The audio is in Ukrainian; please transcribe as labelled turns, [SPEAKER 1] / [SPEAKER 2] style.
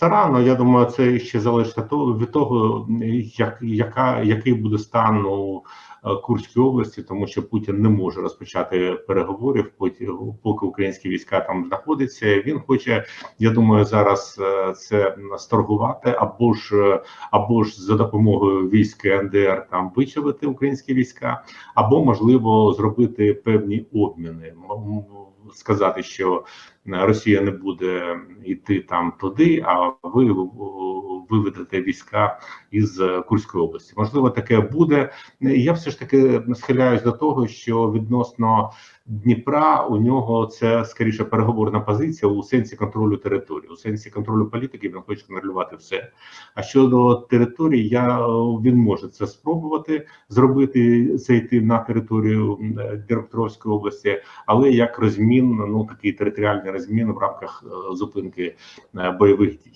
[SPEAKER 1] зарано. Я думаю, це ще залежить від того, як яка який буде стан у е, Курській області, тому що Путін не може розпочати переговорів, поки, українські війська там знаходяться. Він хоче, я думаю, зараз е, це сторгувати або ж або ж за допомогою військ НДР там вичавити українські війська, або можливо зробити певні обміни. Сказати, що Росія не буде йти там туди, а ви виведете війська із е, Курської області. Можливо, таке буде. Я все ж таки схиляюсь до того, що відносно Дніпра у нього це скоріше переговорна позиція у сенсі контролю території, у сенсі контролю політики. Він хоче контролювати все. А щодо території, я е, він може це спробувати зробити зайти на територію е, Дніпропетровської області, але як розмін, ну такий територіальний розмін в рамках зупинки бойових дій.